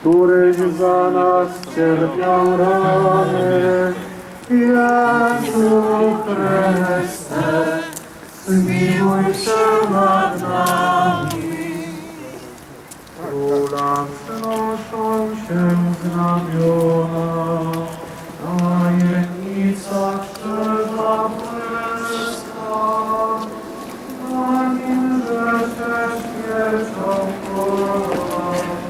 któryś za nas cierpiał rany. Jezu Chryste, zmiłuj się nad nami. Króla wznoszą się znamiona, tajemnica krzyża Chrysta, na nim rzecze śmiercią chora,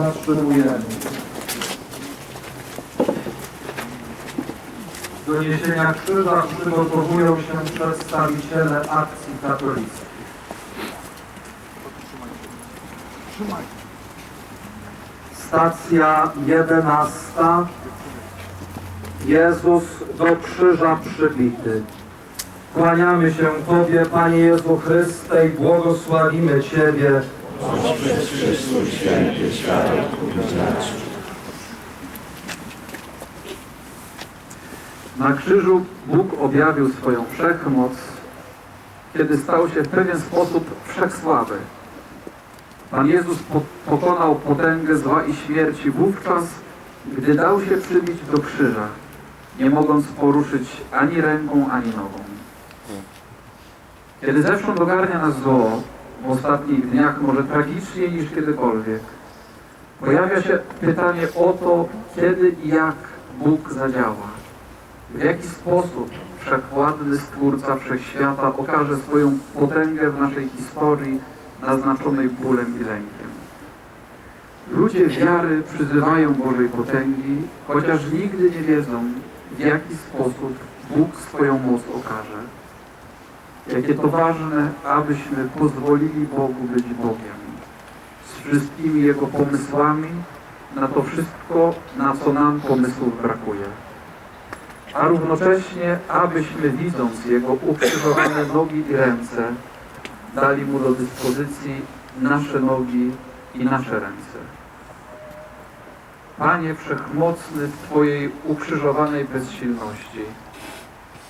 Zatrzymujemy. Do niesienia krzyża przygotowują się przedstawiciele akcji katolickiej. Stacja jedenasta. Jezus do krzyża przybity. Kłaniamy się Tobie, Panie Jezu Chryste, i błogosławimy Ciebie. Na krzyżu Bóg objawił swoją wszechmoc, kiedy stał się w pewien sposób wszechsławy. Pan Jezus po- pokonał potęgę zła i śmierci wówczas, gdy dał się przybić do krzyża, nie mogąc poruszyć ani ręką, ani nogą. Kiedy zewsząd dogarnia nas zło, w ostatnich dniach może tragiczniej niż kiedykolwiek, pojawia się pytanie o to, kiedy i jak Bóg zadziała. W jaki sposób wszechwładny Stwórca Wszechświata okaże swoją potęgę w naszej historii naznaczonej bólem i lękiem. Ludzie wiary przyzywają Bożej potęgi, chociaż nigdy nie wiedzą, w jaki sposób Bóg swoją moc okaże. Jakie to ważne, abyśmy pozwolili Bogu być Bogiem. Z wszystkimi Jego pomysłami na to wszystko, na co nam pomysłów brakuje a równocześnie, abyśmy widząc Jego ukrzyżowane nogi i ręce, dali Mu do dyspozycji nasze nogi i nasze ręce. Panie Wszechmocny, w Twojej ukrzyżowanej bezsilności,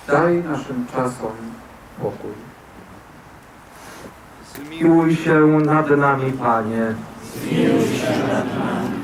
daj naszym czasom pokój. Zmiłuj się nad nami, Panie. Zmiłuj się nad nami.